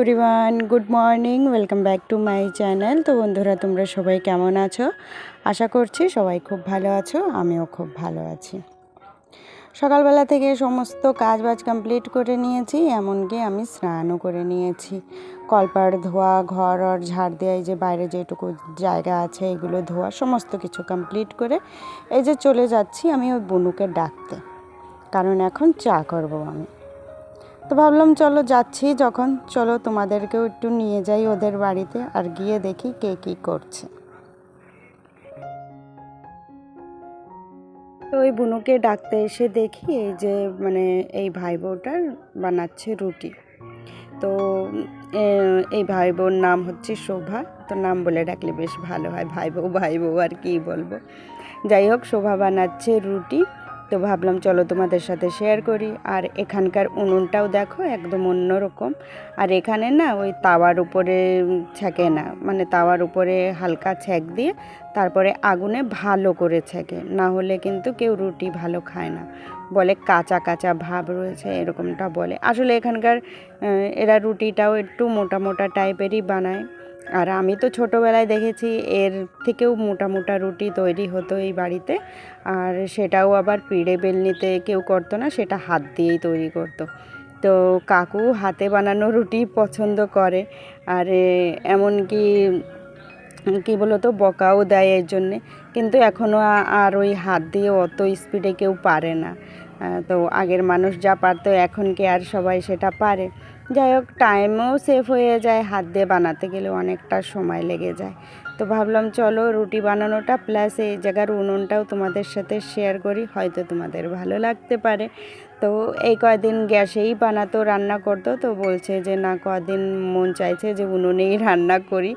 Everyone good morning welcome back to my channel তো বন্ধুরা, তোমরা সবাই কেমন আছো? আশা করছি সবাই খুব ভালো আছো, আমিও খুব ভালো আছি। সকালবেলা থেকে সমস্ত কাজ বাজ কমপ্লিট করে নিয়েছি, এমনকি আমি স্নানও করে নিয়েছি। কলপার ধোয়া, ঘর আর ঝাড় দেওয়া এই যে বাইরে যেটুকু জায়গা আছে, এগুলো ধোয়া, সমস্ত কিছু কমপ্লিট করে এই যে চলে যাচ্ছি আমি ওই বনুকে ডাকতে। কারণ এখন চা করব আমি। তো ভাবলাম, চলো যাচ্ছি যখন। চলো তোমাদেরকেও একটু নিয়ে যাই ওদের বাড়িতে আর গিয়ে দেখি কে কী করছে। তো ওই বুনুকে ডাকতে এসে দেখি এই যে মানে এই ভাই বউটার বানাচ্ছে রুটি। তো এই ভাই বোর নাম হচ্ছে শোভা। তো নাম বলে ডাকলে বেশ ভালো হয় ভাই বউ ভাই বউ আর কি বলব। যাই হোক, শোভা বানাচ্ছে রুটি। তো ভাবলাম চলো তোমাদের সাথে শেয়ার করি। আর এখানকার উনুনটাও দেখো একদম অন্যরকম। আর এখানে না ওই তাওয়ার উপরে ছেঁকে না মানে তাওয়ার উপরে হালকা ছেঁক দিয়ে তারপরে আগুনে ভালো করে ছেঁকে, না হলে কিন্তু কেউ রুটি ভালো খায় না। বলে কাঁচা কাঁচা ভাব রয়েছে, এরকমটা বলে। আসলে এখানকার এরা রুটিটাও একটু মোটা মোটা টাইপেরই বানায়। আর আমি তো ছোটোবেলায় দেখেছি এর থেকেও মোটা মোটা রুটি তৈরি হতো এই বাড়িতে। আর সেটাও আবার পিড়ে বেলনিতে কেউ করতো না, সেটা হাত দিয়েই তৈরি করতো। তো কাকু হাতে বানানো রুটি পছন্দ করে, আর এমনকি কী বলতো, বকাও দেয় এর জন্যে। কিন্তু এখনও আর ওই হাত দিয়ে অত স্পিডে কেউ পারে না। তো আগের মানুষ যা পারতো, এখন কি আর সবাই সেটা পারে? যাই হোক টাইমও সেভ হয়ে যায়, হাত দিয়ে বানাতে গেলে অনেকটা সময় লেগে যায়। তো ভাবলাম, চলো রুটি বানানোটা প্লাস এই জায়গার উনুনটাও তোমাদের সাথে শেয়ার করি, হয়তো তোমাদের ভালো লাগতে পারে। তো এই কয়দিন গ্যাসেই বানাতো, রান্না করতো, তো বলছে যে, না, কদিন মন চাইছে যে, উনুনেই রান্না করি।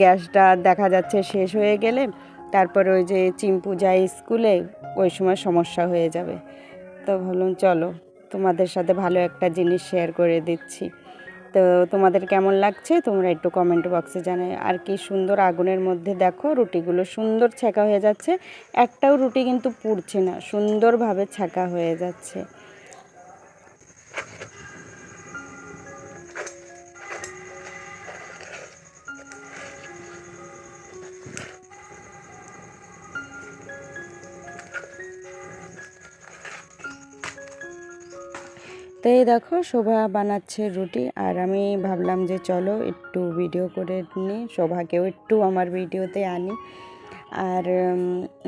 গ্যাসটা দেখা যাচ্ছে শেষ হয়ে গেলে, তারপর ওই যে, চিম্পু যায় স্কুলে, ওই সময় সমস্যা হয়ে যাবে। তো ভাবলাম, চলো। তোমাদের সাথে ভালো একটা জিনিস শেয়ার করে দিচ্ছি। তো তোমাদের কেমন লাগছে? তোমরা একটু কমেন্ট বক্সে জানাই। আর কি সুন্দর আগুনের মধ্যে দেখো রুটিগুলো সুন্দর ছেঁকা হয়ে যাচ্ছে। একটাও রুটি কিন্তু পুড়ছে না, সুন্দরভাবে ছেঁকা হয়ে যাচ্ছে। তো এই দেখো শোভা বানাচ্ছে রুটি। আর আমি ভাবলাম যে চলো একটু ভিডিও করে নিই। শোভাকেও একটু আমার ভিডিওতে আনি। আর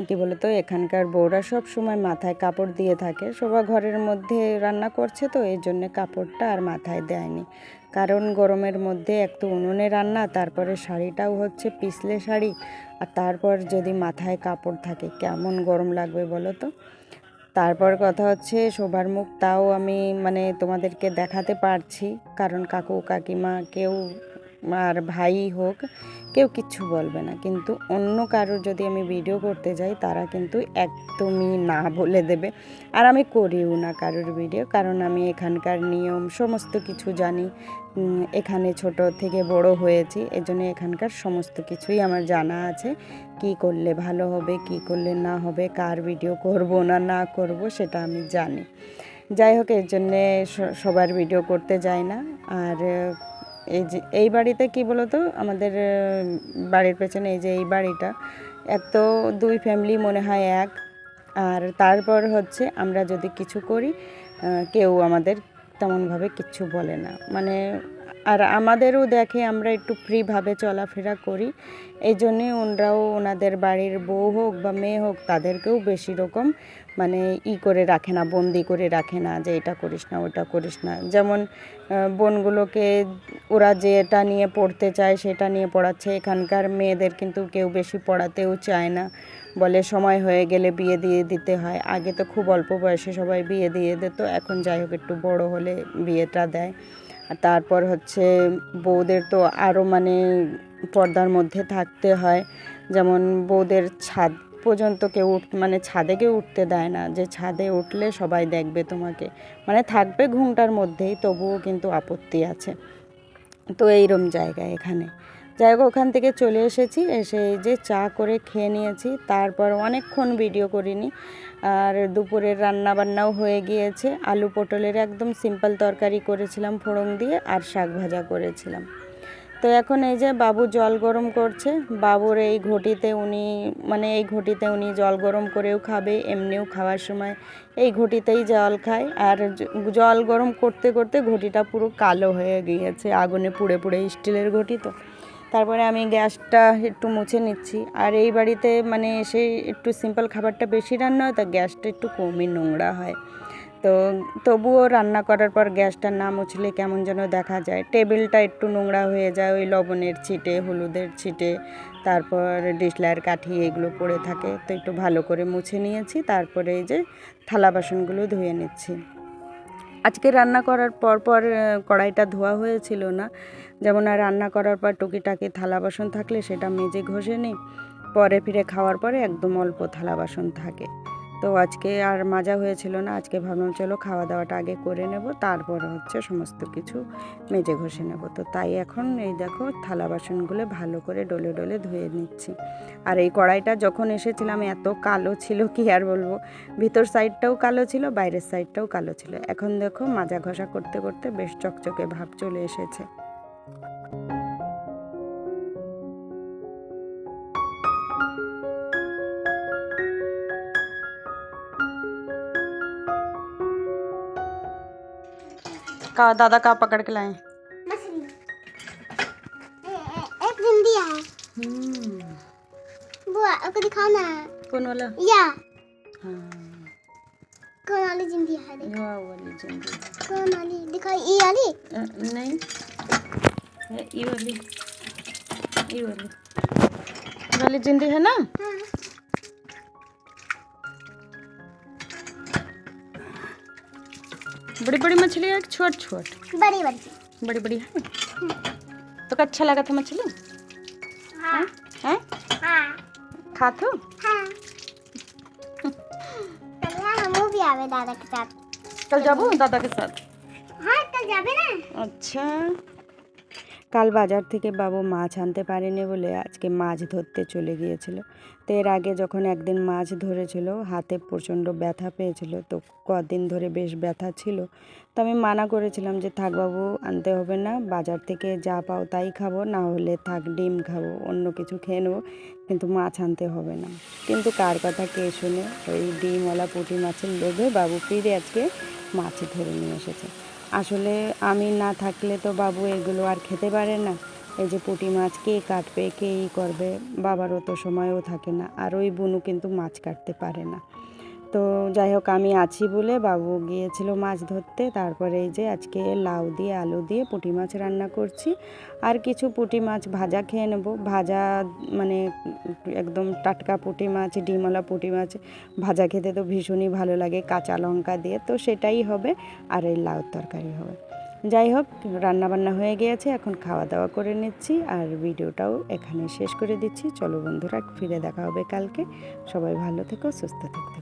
কি বলতো, এখানকার বউরা সব সময় মাথায় কাপড় দিয়ে থাকে। শোভা ঘরের মধ্যে রান্না করছে তো এই জন্যে কাপড়টা আর মাথায় দেয়নি। কারণ গরমের মধ্যে এক তো উনুনে রান্না, তারপরে শাড়িটাও হচ্ছে পিছলে শাড়ি। আর তারপর যদি মাথায় কাপড় থাকে, কেমন গরম লাগবে বলো তো? তারপর কথা হচ্ছে, শোভার মুখ তাও আমি মানে তোমাদেরকে দেখাতে পারছি। কারণ কাকু কাকিমা কেউ আর ভাই হোক, কেউ কিচ্ছু বলবে না। কিন্তু অন্য কারোর যদি আমি ভিডিও করতে যাই, তারা কিন্তু একদমই না বলে দেবে। আর আমি করিও না কারোর ভিডিও কারণ আমি এখানকার নিয়ম, সমস্ত কিছু জানি। এখানে ছোট থেকে বড় হয়েছি, এজন্য এখানকার সমস্ত কিছুই আমার জানা আছে। কি করলে ভালো হবে, কি করলে না হবে, কার ভিডিও করব না না করব, সেটা আমি জানি। যাই হোক, এর জন্যে সবার ভিডিও করতে যাই না। আর এই যে, এই বাড়িতে কি বলতো? আমাদের বাড়ির পেছনে এই যে, এই বাড়িটা, এত দুই ফ্যামিলি মনে হয় এক। আর তারপর হচ্ছে আমরা যদি কিছু করি কেউ আমাদের তেমনভাবে কিচ্ছু বলে না। মানে আর আমাদেরও দেখে আমরা একটু ফ্রিভাবে চলাফেরা করি। এই জন্যে ওনরাও ওনাদের বাড়ির বউ হোক বা মেয়ে হোক, তাদেরকেও বেশি রকম মানে ই করে রাখে না, বন্দি করে রাখে না যে এটা করিস না, ওটা করিস না। যেমন বোনগুলোকে ওরা যেটা নিয়ে পড়তে চায় সেটা নিয়ে পড়াচ্ছে। এখানকার মেয়েদের কিন্তু কেউ বেশি পড়াতেও চায় না। বলে সময় হয়ে গেলে বিয়ে দিয়ে দিতে হয়। আগে তো খুব অল্প বয়সে সবাই বিয়ে দিয়ে দিত, এখন যাই হোক একটু বড় হলে বিয়েটা দেয়। আর তারপর হচ্ছে বউদের তো আরও মানে পর্দার মধ্যে থাকতে হয়। যেমন বউদের ছাদ পর্যন্ত কেউ মানে ছাদে কেউ উঠতে দেয় না। যে ছাদে উঠলে সবাই দেখবে তোমাকে। মানে থাকবে ঘুমটার মধ্যেই, তবুও কিন্তু আপত্তি আছে। তো এইরম জায়গা এখানে। যাই হোক, ওখান থেকে চলে এসেছি। এসে এই যে চা করে খেয়ে নিয়েছি। তারপর অনেকক্ষণ ভিডিও করিনি। আর দুপুরের রান্না বান্নাও হয়ে গিয়েছে। আলু পটলের একদম সিম্পল তরকারি করেছিলাম ফোড়ন দিয়ে, আর শাক ভাজা করেছিলাম। তো এখন এই যে বাবু জল গরম করছে, বাবুর এই ঘটিতে উনি মানে এই ঘটিতে উনি জল গরম করেও খাবে, এমনিও খাওয়ার সময় এই ঘটিতেই জল খায়। আর জল গরম করতে করতে ঘটিটা পুরো কালো হয়ে গিয়েছে, আগুনে পুড়ে পুড়ে স্টিলের ঘটি তো। তারপরে আমি গ্যাসটা একটু মুছে নিচ্ছি। আর এই বাড়িতে মানে এসে একটু সিম্পল খাবারটা বেশি রান্না হয়, তা গ্যাসটা একটু কমই নোংরা হয়। তো তবুও রান্না করার পর গ্যাসটা না মুছলে কেমন যেন দেখা যায়। টেবিলটা একটু নোংরা হয়ে যায়, ওই লবণের ছিটে, হলুদের ছিটে, তারপর ডিসলার কাঠি এগুলো পড়ে থাকে। তো একটু ভালো করে মুছে নিয়েছি, তারপরে এই যে থালা বাসনগুলো ধুয়ে নিচ্ছি। আজকে রান্না করার পর পর কড়াইটা ধোয়া হয়েছিল না। যেমন আর রান্না করার পর টুকিটাকি থালা বাসন থাকলে সেটা মেজে ঘষে নিই। পরে ফিরে খাওয়ার পরে একদম অল্প থালা বাসন থাকে। তো আজকে আর মাজা হয়েছিল না, আজকে ভাবলাম চলো খাওয়া দাওয়াটা আগে করে নেব, তারপর হচ্ছে সমস্ত কিছু মেজে ঘষে নেব। তো তাই এখন এই দেখো থালা বাসনগুলো ভালো করে ডলে ডলে ধুয়ে নিচ্ছি। আর এই কড়াইটা যখন এসেছিলাম এত কালো ছিল, কি আর বলব? ভিতর সাইডটাও কালো ছিল, বাইরের সাইডটাও কালো ছিল। এখন দেখো মাজা ঘষা করতে করতে বেশ চকচকে ভাব চলে এসেছে। का दादा का पकड़ के लाए। मछली ए- ए- एक दिन है। बुआ उसको दिखाओ ना कौन वाला? या। हाँ। कौन वाली जिंदी है? देखो। वाली जिंदी कौन वाली? दिखाओ ये वाली? नहीं। ये ये वाली। ये वाली। ये वाली जिंदी है ना? हाँ। बड़ी बड़ी मछली है छोट छोट बड़ी बड़ी बड़ी बड़ी है? तो अच्छा लगा था मछली? हाँ। हैं? हाँ। खातो? हाँ। दादा के साथ। कल जाबू? दादा के साथ। हाँ कल जाबे ना। अच्छा। কাল বাজার থেকে বাবু মাছ আনতে পারেনি বলে আজকে মাছ ধরতে চলে গিয়েছিল। তো এর আগে যখন একদিন মাছ ধরেছিল, হাতে প্রচণ্ড ব্যথা পেয়েছিল। তো কদিন ধরে বেশ ব্যথা ছিল। তো আমি মানা করেছিলাম যে, থাক বাবু, আনতে হবে না। বাজার থেকে যা পাও তাই খাব, না হলে থাক, ডিম খাব, অন্য কিছু খেয়ে নেব। কিন্তু মাছ আনতে হবে না। কিন্তু কার কথা কে শুনে, ওই ডিমওয়ালা পুঁটি মাছের লোভে বাবু ফিরে আজকে মাছ ধরে নিয়ে এসেছে। আসলে আমি না থাকলে তো বাবু এগুলো আর খেতে পারে না। এই যে পুঁটি মাছ কে কাটবে, কে ই করবে, বাবারও তো সময়ও থাকে না। আর ওই বুনু কিন্তু মাছ কাটতে পারে না। তো যাই হোক, আমি আছি বলে বাবু গিয়েছিল মাছ ধরতে। তারপরে এই যে আজকে লাউ দিয়ে, আলু দিয়ে পুঁটি মাছ রান্না করছি। আর কিছু পুঁটি মাছ ভাজা খেয়ে নেব। ভাজা মানে একদম টাটকা পুঁটি মাছ, ডিমওয়ালা পুঁটি মাছ ভাজা খেতে তো ভীষণই ভালো লাগে, কাঁচা লঙ্কা দিয়ে। তো সেটাই হবে, আর এই লাউ তরকারি হবে। যাই হোক, রান্নাবান্না হয়ে গিয়েছে, এখন খাওয়া দাওয়া করে নিচ্ছি। আর ভিডিওটাও এখানে শেষ করে দিচ্ছি। চলো বন্ধুরা, ফিরে দেখা হবে কালকে। সবাই ভালো থেকো, সুস্থ থেকো।